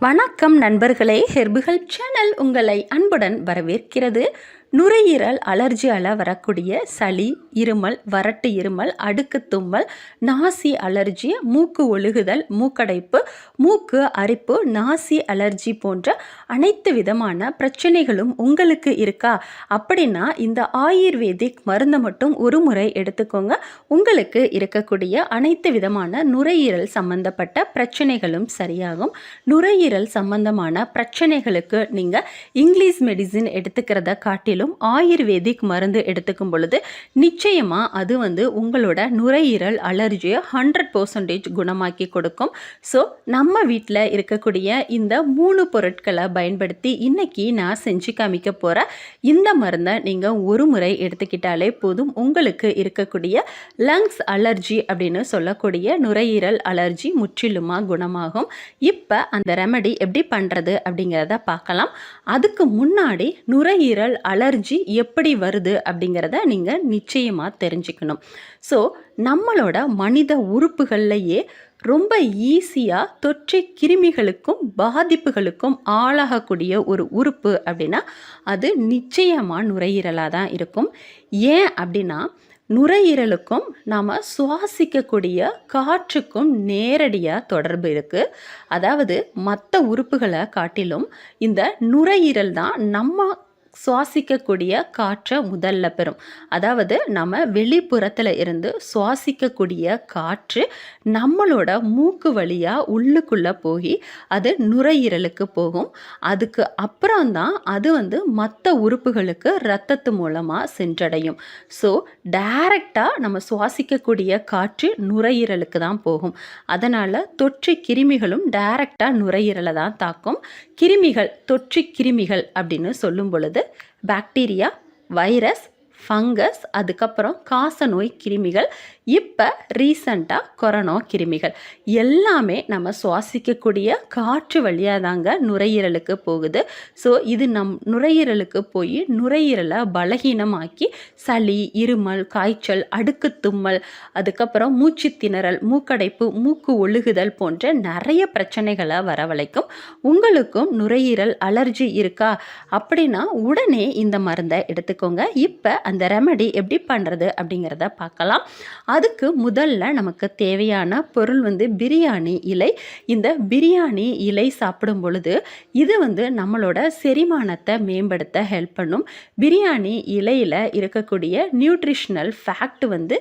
வணக்கம் நண்பர்களே ஹெர்புகள் சேனல் உங்களை அன்புடன் வரவேற்கிறது. நுரையீரல் அலர்ஜியால் வரக்கூடிய சளி இருமல் வறட்டு இருமல் அடுக்கு தும்மல் நாசி அலர்ஜி மூக்கு ஒழுகுதல் மூக்கடைப்பு மூக்கு அரிப்பு நாசி அலர்ஜி போன்ற அனைத்து விதமான பிரச்சனைகளும் உங்களுக்கு இருக்கா? அப்படின்னா இந்த ஆயுர்வேதிக் மருந்தை மட்டும் ஒரு முறை எடுத்துக்கோங்க. உங்களுக்கு இருக்கக்கூடிய அனைத்து விதமான நுரையீரல் சம்பந்தப்பட்ட பிரச்சனைகளும் சரியாகும். நுரையீரல் சம்பந்தமான பிரச்சனைகளுக்கு நீங்கள் இங்கிலீஷ் மெடிசின் எடுத்துக்கிறத காட்டிலும் ஆயுர்வேதிக் மருந்து எடுத்துக்கும் பொழுது நிச்சயமாக அது வந்து உங்களோட நுரையீரல் அலர்ஜியை ஹண்ட்ரட் பர்சன்டேஜ் குணமாக்கி கொடுக்கும். ஸோ நம்ம வீட்டில் இருக்கக்கூடிய இந்த மூணு பொருட்களை பயன்படுத்தி இன்னைக்கு நான் செஞ்சு காமிக்க போகிற இந்த மருந்தை நீங்கள் ஒரு முறை எடுத்துக்கிட்டாலே போதும். உங்களுக்கு இருக்கக்கூடிய லங்ஸ் அலர்ஜி அப்படின்னு சொல்லக்கூடிய நுரையீரல் அலர்ஜி முற்றிலுமாக குணமாகும். இப்போ அந்த ரெமடி எப்படி பண்ணுறது அப்படிங்கிறத பார்க்கலாம். அதுக்கு முன்னாடி நுரையீரல் அலர்ஜி எப்படி வருது அப்படிங்கிறத நீங்கள் நிச்சயமாக தெரிஞ்சுக்கணும். ஸோ நம்மளோட மனித உறுப்புகள்லையே ரொம்ப ஈஸியாக தொற்றை கிருமிகளுக்கும் பாதிப்புகளுக்கும் ஆளாகக்கூடிய ஒரு உறுப்பு அப்படின்னா அது நிச்சயமாக நுரையீரலாக தான் இருக்கும். ஏன் அப்படின்னா நுரையீரலுக்கும் நாம் சுவாசிக்கக்கூடிய காற்றுக்கும் நேரடியாக தொடர்பு இருக்குது அதாவது மற்ற உறுப்புகளை காட்டிலும் இந்த நுரையீரல் தான் நம்ம சுவாசிக்கக்கூடிய காற்றை முதல்ல பெறும். அதாவது நம்ம வெளிப்புறத்தில் இருந்து சுவாசிக்கக்கூடிய காற்று நம்மளோட மூக்கு வழியாக உள்ளுக்குள்ளே போய் அது நுரையீரலுக்கு போகும். அதுக்கு அப்புறம் தான் அது வந்து மற்ற உறுப்புகளுக்கு ரத்தத்து மூலமாக சென்றடையும். ஸோ டைரக்டாக நம்ம சுவாசிக்கக்கூடிய காற்று நுரையீரலுக்கு தான் போகும். அதனால் தொற்று கிருமிகளும் டைரக்டாக நுரையீரலை தான் தாக்கும். கிருமிகள் தொற்று கிருமிகள் அப்படின்னு சொல்லும் பொழுது பாக்டீரியா வைரஸ் ஃபங்கஸ் அதுக்கப்புறம் காசநோய் கிருமிகள் இப்போ ரீசண்டாக கொரோனா கிருமிகள். எல்லாமே நம்ம சுவாசிக்கக்கூடிய காற்று வழியாக தாங்க நுரையீரலுக்கு போகுது. ஸோ இது நம் நுரையீரலுக்கு போய் நுரையீரலை பலகீனமாக்கி சளி இருமல் காய்ச்சல் அடுக்கு தும்மல் அதுக்கப்புறம் மூச்சு திணறல் மூக்கடைப்பு மூக்கு ஒழுகுதல் போன்ற நிறைய பிரச்சனைகளை வரவழைக்கும். உங்களுக்கும் நுரையீரல் அலர்ஜி இருக்கா அப்படின்னா உடனே இந்த மருந்தை எடுத்துக்கோங்க. இப்போ அந்த ரெமடி எப்படி பண்ணுறது அப்படிங்கிறத பார்க்கலாம். அதுக்கு முதல்ல நமக்கு தேவையான பொருள் வந்து பிரியாணி இலை. இந்த பிரியாணி இலை சாப்பிடும் பொழுது இது வந்து நம்மளோட செரிமானத்தை மேம்படுத்த ஹெல்ப் பண்ணும். பிரியாணி இலையில் இருக்கக்கூடிய நியூட்ரிஷனல் ஃபேக்ட் வந்து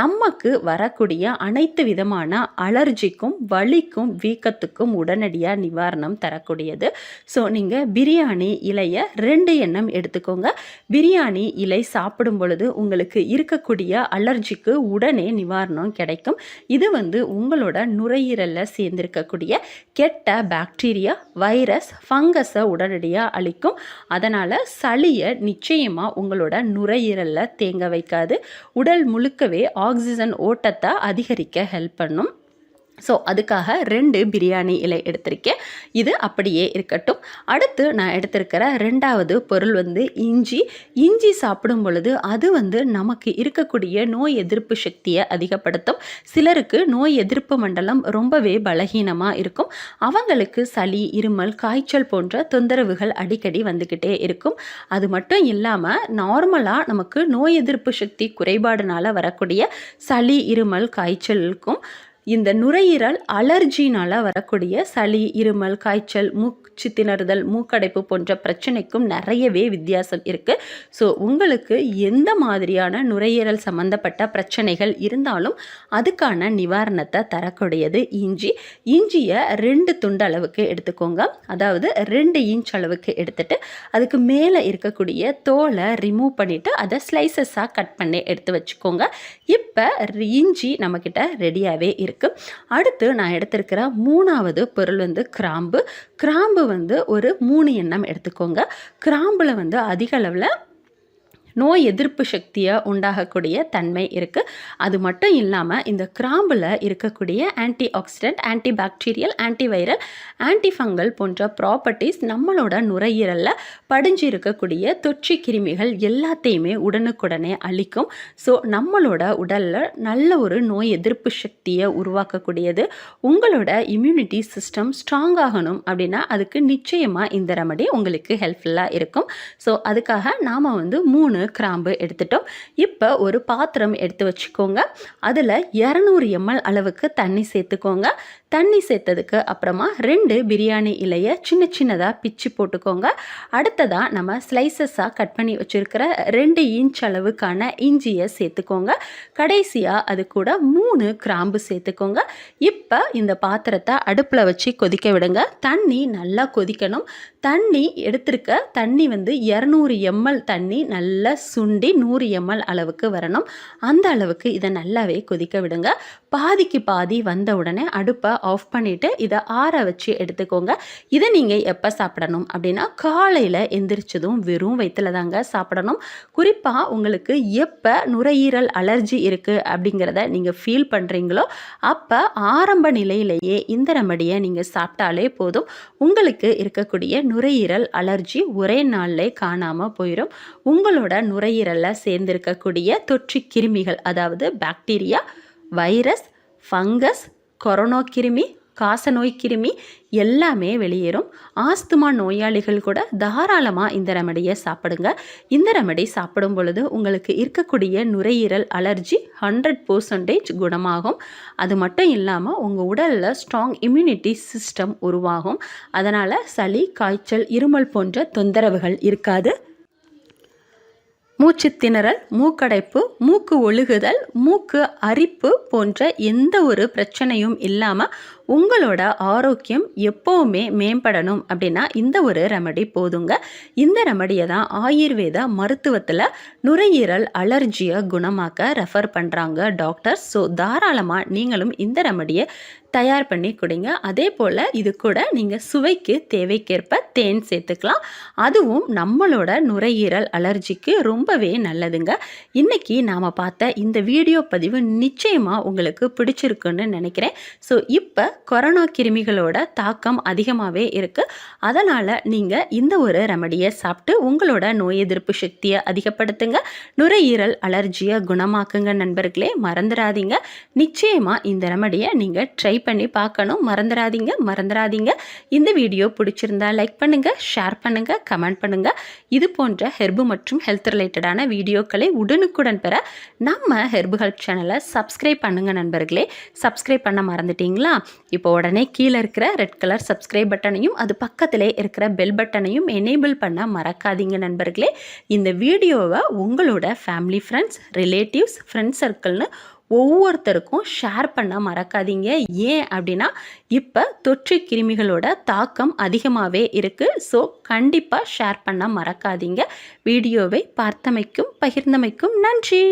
நமக்கு வரக்கூடிய அனைத்து விதமான அலர்ஜிக்கும் வலிக்கும் வீக்கத்துக்கும் உடனடியாக நிவாரணம் தரக்கூடியது. ஸோ நீங்கள் பிரியாணி இலையை ரெண்டு எண்ணம் எடுத்துக்கோங்க. பிரியாணி இலை சாப்பிடும் பொழுது உங்களுக்கு இருக்கக்கூடிய அலர்ஜிக்கு உடனே நிவாரணம் கிடைக்கும். இது வந்து உங்களோட நுரையீரலில் சேர்ந்திருக்கக்கூடிய கெட்ட பாக்டீரியா வைரஸ் ஃபங்கஸை உடனடியாக அழிக்கும். அதனால் சளியை நிச்சயமாக உங்களோட நுரையீரலில் தேங்க வைக்காது. உடல் முழுக்கவே ஆக்சிஜன் ஓட்டத்தை அதிகரிக்க ஹெல்ப் பண்ணும். ஸோ அதுக்காக ரெண்டு பிரியாணி இலை எடுத்திருக்கேன். இது அப்படியே இருக்கட்டும். அடுத்து நான் எடுத்திருக்கிற ரெண்டாவது பொருள் வந்து இஞ்சி. இஞ்சி சாப்பிடும் பொழுது அது வந்து நமக்கு இருக்கக்கூடிய நோய் எதிர்ப்பு சக்தியை அதிகப்படுத்தும். சிலருக்கு நோய் எதிர்ப்பு மண்டலம் ரொம்பவே பலகீனமாக இருக்கும். அவங்களுக்கு சளி இருமல் காய்ச்சல் போன்ற தொந்தரவுகள் அடிக்கடி வந்துக்கிட்டே இருக்கும். அது மட்டும் இல்லாமல் நார்மலாக நமக்கு நோய் எதிர்ப்பு சக்தி குறைபாடுனால வரக்கூடிய சளி இருமல் காய்ச்சலுக்கும் இந்த நுரையீரல் அலர்ஜினால் வரக்கூடிய சளி இருமல் காய்ச்சல் மூச்சு திணறுதல் மூக்கடைப்பு போன்ற பிரச்சனைக்கும் நிறையவே வித்தியாசம் இருக்குது ஸோ உங்களுக்கு எந்த மாதிரியான நுரையீரல் சம்மந்தப்பட்ட பிரச்சனைகள் இருந்தாலும் அதுக்கான நிவாரணத்தை தரக்கூடியது இஞ்சி. இஞ்சியை ரெண்டு துண்டு அளவுக்கு எடுத்துக்கோங்க. அதாவது ரெண்டு இன்ச் அளவுக்கு எடுத்துட்டு அதுக்கு மேலே இருக்கக்கூடிய தோலை ரிமூவ் பண்ணிவிட்டு அதை ஸ்லைசஸாக கட் பண்ணி எடுத்து வச்சுக்கோங்க. இப்போ இஞ்சி நம்மக்கிட்ட ரெடியாகவே இருக்குது அடுத்து நான் எடுத்திருக்கிற மூணாவது பொருள் வந்து கிராம்பு. கிராம்பு வந்து ஒரு மூணு எண்ணம் எடுத்துக்கோங்க. கிராம்பில் வந்து அதிக அளவில் நோய் எதிர்ப்பு சக்தியை உண்டாகக்கூடிய தன்மை இருக்குது அது மட்டும் இல்லாமல் இந்த கிராம்பில் இருக்கக்கூடிய antioxidant anti bacterial anti viral anti fungal போன்ற ப்ராப்பர்ட்டிஸ் நம்மளோட நுரையீரலில் படிஞ்சு இருக்கக்கூடிய தொற்று கிருமிகள் எல்லாத்தையுமே உடனுக்குடனே அழிக்கும். ஸோ நம்மளோட உடலில் நல்ல ஒரு நோய் எதிர்ப்பு சக்தியை உருவாக்கக்கூடியது. உங்களோட இம்யூனிட்டி சிஸ்டம் ஸ்ட்ராங் ஆகணும் அப்படின்னா அதுக்கு நிச்சயமாக இந்த ரெமடி உங்களுக்கு ஹெல்ப்ஃபுல்லாக இருக்கும். ஸோ அதுக்காக நாம் வந்து மூணு கிராம்பு எடுத்துட்டோம். இப்போ ஒரு பாத்திரம் எடுத்து வச்சுக்கோங்க. அதில் இரநூறு எம்எல் அளவுக்கு தண்ணி சேர்த்துக்கோங்க. தண்ணி சேர்த்ததுக்கு அப்புறமா ரெண்டு பிரியாணி இலையை சின்ன சின்னதாக பிச்சு போட்டுக்கோங்க. அடுத்ததாக நம்ம ஸ்லைசஸாக கட் பண்ணி வச்சுருக்கிற ரெண்டு இன்ச் அளவுக்கான இஞ்சியை சேர்த்துக்கோங்க. கடைசியாக அது கூட மூணு கிராம்பு சேர்த்துக்கோங்க. இப்போ இந்த பாத்திரத்தை அடுப்பில் வச்சு கொதிக்க விடுங்க. தண்ணி நல்லா கொதிக்கணும். தண்ணி எடுத்திருக்க தண்ணி வந்து இரநூறு எம்எல் தண்ணி நல்லா சுண்டி நூறு எம்எல் அளவுக்கு வரணும். அந்த அளவுக்கு இதை நல்லாவே கொதிக்க விடுங்க. பாதிக்கு பாதி வந்த உடனே அடுப்பை ஆஃப் பண்ணிவிட்டு இதை ஆற வச்சு எடுத்துக்கோங்க. இதை நீங்கள் எப்போ சாப்பிடணும் அப்படின்னா காலையில் எந்திரிச்சதும் வெறும் வயிற்றுல தாங்க சாப்பிடணும். குறிப்பாக உங்களுக்கு எப்போ நுரையீரல் அலர்ஜி இருக்குது அப்படிங்கிறத நீங்கள் ஃபீல் பண்ணுறீங்களோ அப்போ ஆரம்ப நிலையிலேயே இந்த ரெமடியை நீங்கள் சாப்பிட்டாலே போதும். உங்களுக்கு இருக்கக்கூடிய நுரையீரல் அலர்ஜி ஒரே நாளிலே காணாமல் போயிடும் உங்களோட நுரையீரலில் சேர்ந்திருக்கக்கூடிய தொற்று கிருமிகள் அதாவது பாக்டீரியா வைரஸ் ஃபங்கஸ் கொரோனா கிருமி காசநோய் கிருமி எல்லாமே வெளியேறும். ஆஸ்துமா நோயாளிகள் கூட தாராளமாக இந்த ரெமடியை சாப்பிடுங்க. இந்த ரெமடி சாப்பிடும் பொழுது உங்களுக்கு இருக்கக்கூடிய நுரையீரல் அலர்ஜி ஹண்ட்ரட் பர்சன்டேஜ் குணமாகும். அது மட்டும் இல்லாமல் உங்கள் உடலில் ஸ்ட்ராங் இம்யூனிட்டி சிஸ்டம் உருவாகும். அதனால் சளி காய்ச்சல் இருமல் போன்ற தொந்தரவுகள் இருக்காது. மூச்சு திணறல் மூக்கடைப்பு மூக்கு ஒழுகுதல் மூக்கு அரிப்பு போன்ற எந்த ஒரு பிரச்சனையும் இல்லாமல் உங்களோட ஆரோக்கியம் எப்போவுமே மேம்படணும் அப்படின்னா இந்த ஒரு ரெமடி போதுங்க. இந்த ரெமடியை தான் ஆயுர்வேத மருத்துவத்தில் நுரையீரல் அலர்ஜியை குணமாக்க ரெஃபர் பண்ணுறாங்க டாக்டர்ஸ் ஸோ தாராளமாக நீங்களும் இந்த ரெமடியை தயார் பண்ணி கொடுங்க. அதே போல் இது கூட நீங்கள் சுவைக்கு தேவைக்கேற்ப தேன் சேர்த்துக்கலாம். அதுவும் நம்மளோட நுரையீரல் அலர்ஜிக்கு ரொம்பவே நல்லதுங்க. இன்றைக்கி நாம் பார்த்த இந்த வீடியோ பதிவு நிச்சயமாக உங்களுக்கு பிடிச்சிருக்குன்னு நினைக்கிறேன். ஸோ இப்போ கொரோனா கிருமிகளோட தாக்கம் அதிகமாகவே இருக்குது அதனால் நீங்கள் இந்த ஒரு ரெமடியை சாப்பிட்டு உங்களோட நோய் எதிர்ப்பு சக்தியை அதிகப்படுத்துங்க. நுரையீரல் அலர்ஜியை குணமாக்குங்க நண்பர்களே. மறந்துடாதீங்க. நிச்சயமாக இந்த ரெமடியை நீங்கள் ட்ரை பண்ணி பார்க்கணும். மறந்துடாதீங்க மறந்துடாதீங்க இந்த வீடியோ பிடிச்சிருந்தா லைக் பண்ணுங்கள் ஷேர் பண்ணுங்கள் கமெண்ட் பண்ணுங்கள் இது போன்ற ஹெர்பு மற்றும் ஹெல்த் ரிலேட்டடான வீடியோக்களை உடனுக்குடன் பெற நம்ம ஹெர்பு ஹெல்த் சேனலை சப்ஸ்கிரைப் பண்ணுங்கள் நண்பர்களே. சப்ஸ்கிரைப் பண்ண மறந்துட்டீங்களா? இப்போ உடனே கீழே இருக்கிற ரெட் கலர் சப்ஸ்கிரைப் பட்டனையும் அது பக்கத்திலே இருக்கிற பெல் பட்டனையும் எனேபிள் பண்ண மறக்காதீங்க நண்பர்களே. இந்த வீடியோவை உங்களோட ஃபேமிலி ஃப்ரெண்ட்ஸ் ரிலேட்டிவ்ஸ் ஃப்ரெண்ட்ஸ் சர்க்கிள்னு ஒவ்வொருத்தருக்கும் ஷேர் பண்ண மறக்காதீங்க. ஏன் அப்படின்னா இப்போ தொற்று கிருமிகளோட தாக்கம் அதிகமாகவே இருக்குது ஸோ கண்டிப்பாக ஷேர் பண்ண மறக்காதீங்க. வீடியோவை பார்த்தமைக்கும் பகிர்ந்தமைக்கும் நன்றி.